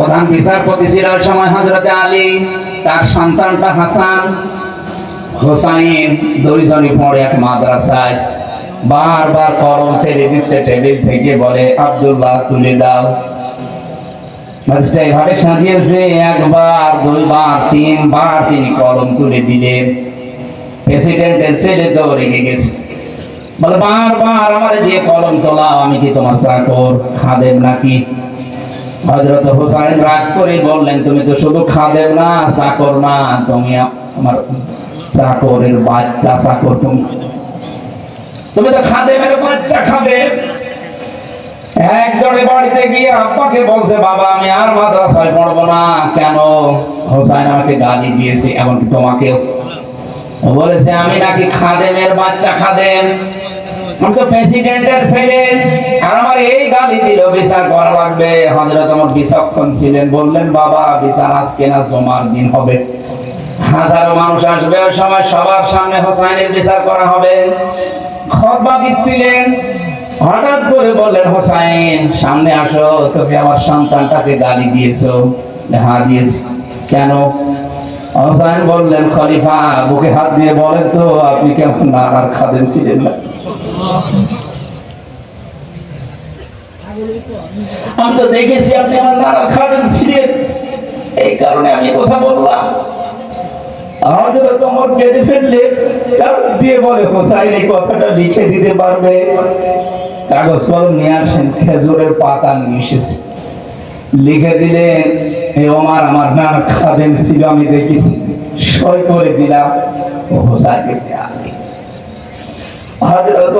প্রধান বিচারপতি ছিল সময় হজরতে আলী, তার সন্তানটা হাসান। হোসাইন দুইজনই পড়ে এক মাদ্রাসায়। বারবার কলম ফেলে দিচ্ছে, টেবিল থেকে বলে, আব্দুল্লাহ, তুলে দাও। সাজিয়েছে, একবার, দুইবার, তিনবার তিনি কলম তুলে দিলেন। প্রেসিডেন্টের ছেলে তো গেছে। বলে, বারবার আমার দিয়ে কলম তোলাও, আমি কি তোমার চাকর, খাদেম নাকি? হজরত হোসাইন রাগ করে বললেন, তুমি তো শুধু খাদেম না, চাকর না, তুমি আমার চাকরের বাচ্চা, চাকর তুমি। তুমি তো খাদেমের বাচ্চা, খাদেম। একজনে বাড়িতে গিয়ে আব্বাকে বলছে, বাবা, আমি আর মাদ্রাসায় পড়ব না। কেন? হোসাইন আমাকে গালি দিয়েছে, এমনকি তোমাকেও। বলেছে, আমি নাকি খাদেমের বাচ্চা, খাদেম। আমি প্রেসিডেন্টের ছেলে। আর আমার এই গালি দিল বিচার করা লাগবে। হজরত আমার বিচক্ষণ ছিলেন। বললেন, বাবা, বিচার আজকে না, জমার দিন হবে। হাজারো মানুষ আসবে। ওই সময় সবার সামনে হোসাইনের বিচার করা হবে। খতবা দিচ্ছিলেন। হঠাৎ করে বললেন, হোসাইন, সামনে আসো। তুমি আমার সন্তানটাকে গালি দিয়েছ। হ্যাঁ দিয়েছি কেন? বললেন, খলিফা, বুকে হাত দিয়ে বলেন তো, আপনি কেমন ছিলেন না? আমি তো দেখেছি আপনি আমার নানার ছিলেন। এই কারণে আমি কথা বললাম। কথাটা লিখে দিতে পারবে? কাগজ কলম নিয়ে আসেন, খেজুরের পাতা নিয়ে এসেছে। লিখে দিলেন এই ওমার, আমার নানা খাদেম ছিল, আমি দেখেছি। সই করে দিলাম। হাজরত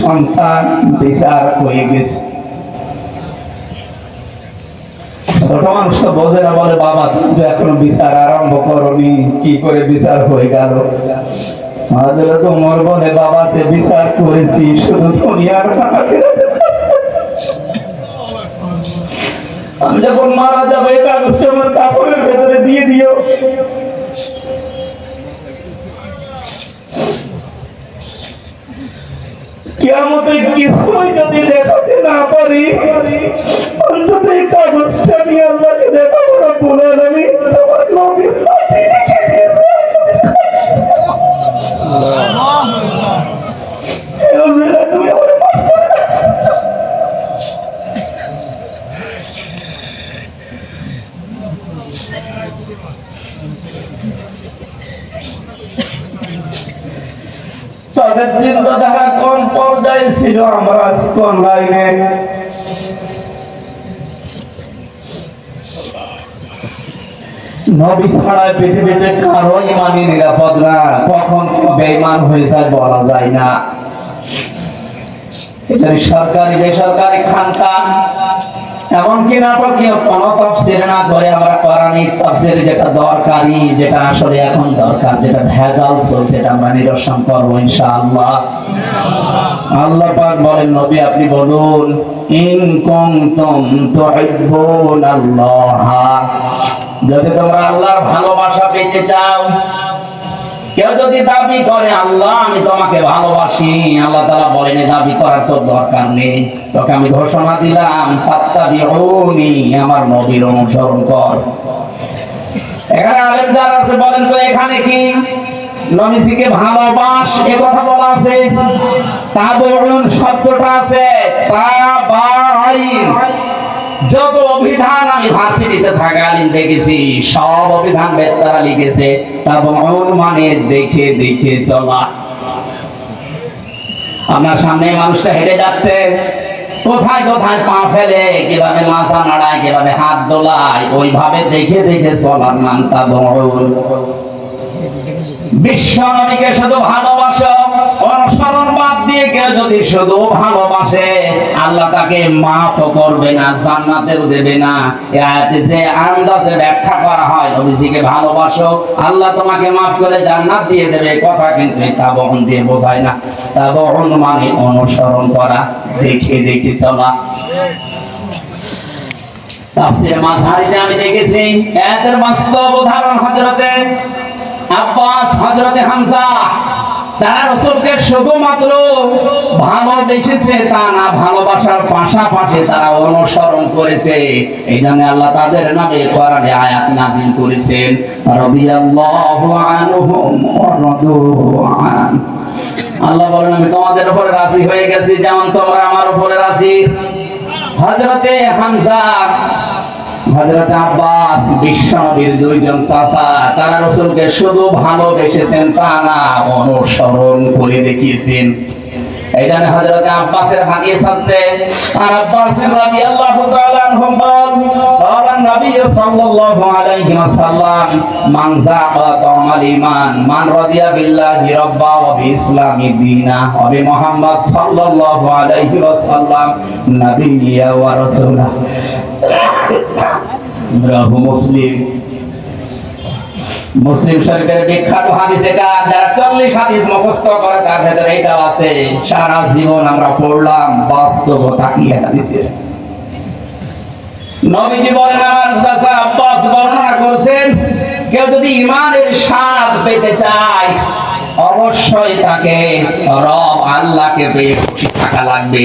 সন্তান, বিচার বোঝে না, বলে, বাবা বিচার আরম্ভ করনি, কি করে বিচার হয়ে গেল? ওমর বলে, বাবা সে বিচার করেছি, শুধু দুনিয়ার না আখিরাতের কাছে। আমি যখন মারা যাব এই কাগজটা আমার কাপড়ের ভেতরে দিয়ে দিও। কেমন কিছুই যদি দেখাতে না পারি, অন্তত এই কাগজটা তাদের চিন্তাধারা কোন পর্যায়ে ছিল? আমরা আছি কোন লাইনে নবী ছাড়া পৃথিবীতে কারও ইমানই নিরাপদ না। কখন বেঈমান হয়ে যায় বলা যায় না। এটা সরকারি, বেসরকারি খানকা এমনকি নাটকীয় কোন তফসির না করে আমরা যেটা দরকারি, যেটা আসলে এখন দরকার, যেটা ভেজাল চলছে, এটা আমরা নিরসন করব আল্লাহ পাক বলেন, নবী আপনি বলুন, ইন কুনতুম তুহিব্বুনাল্লাহ। যদি তোমরা আল্লাহর ভালোবাসা পেতে চাও কেউ যদি দাবি করে, আল্লাহ, আমি তোমাকে ভালোবাসি। আল্লাহ তাআলা বলেন দাবি করার তো দরকার নেই। তোকে আমি ঘোষণা দিলাম আমার নবীর অনুসরণ কর। এখানে আছে, বলেন তো এখানে কি? ভালোবাস, এ কথা বলা আছে। তাবউন শব্দটা আছে, তাবাইন। যত অভিধান আমি ভার্সিটিতে থাকাকালীন দেখেছি, সব অভিধান বেত্তারা লিখেছে তাবউন মানে দেখে দেখে চলা। আপনার সামনে মানুষটা হেঁটে যাচ্ছে। কোথায় কোথায় পা ফেলে, কীভাবে মাথা নাড়ায়, কীভাবে হাত দোলায়, ওইভাবে দেখে দেখে চলার নাম তাবউন বিশ্ব নবীকে শুধু ভালোবাসো কেউ যদি শুধু ভালোবাসে, আল্লাহ তাকে মাফ করবে না, জান্নাতেও দেবে না। যে আন্দাজে ব্যাখ্যা করা হয়, নবীজিকে ভালোবাসো, আল্লাহ তোমাকে মাফ করে জান্নাত দিয়ে দেবে, কথা কিন্তু এই তাবহন দিয়ে বোঝায় না। তাবহন মানে অনুসরণ করা, দেখে দেখে চলা। তাফসীর মাযহারিতে আমি দেখেছি, এদের বাস্তব উদাহরণ হযরতে আব্বাস, হযরতে হামজা। তারা রসুলকে শুধুমাত্র ভালোবেসেছে তা না, ভালোবাসার পাশাপাশি তারা অনুসরণ করেছে। এই জন্য আল্লাহ তাদের নামে কোরআনে আয়াত নাজিল করেছেন। রাদিয়াল্লাহু আনহুম ওয়া আল্লাহ বলেন, আমি তোমাদের উপরে রাজি হয়ে গেছি, যেমন তোমরা আমার উপরে রাজি। হযরতে হামজা হযরত আব্বাস বিশ্বনবীর দুইজন চাচা, তারা রাসূলকে শুধু ভালোবেসেছেন তা না, অনুসরণ করে দেখিয়েছেন। এইখানে হযরত আব্বাসের হাদিস আছে, আর আব্বাস রাদিয়াল্লাহু তাআলা আনহু বল বলেন নবী সাল্লাল্লাহু আলাইহি ওয়াসাল্লাম, মান যাআতামাল ঈমান, মান রাদিয়া বিল্লাহি রাব্বা ওয়া বিইসলামি দীনা হবে মুহাম্মদ সাল্লাল্লাহু আলাইহি ওয়াসাল্লাম ওয়া রাসূলা রাহু মুসলিম। মুসলিম শরীফের বিখ্যাত হাদিস এটা। যারা চল্লিশ হাদিস মুখস্থ করে, তার ভেতরে এটাও আছে, সারা জীবন আমরা পড়লাম বাস্তবতা কি হাদিসের। নবীজি বলেন, আমার চাচা আব্বাস বর্ণনা করছেন, কেউ যদি ইমানের স্বাদ পেতে চায়, অবশ্যই তাকে রব আল্লাহকে পেয়ে খুশি থাকা লাগবে।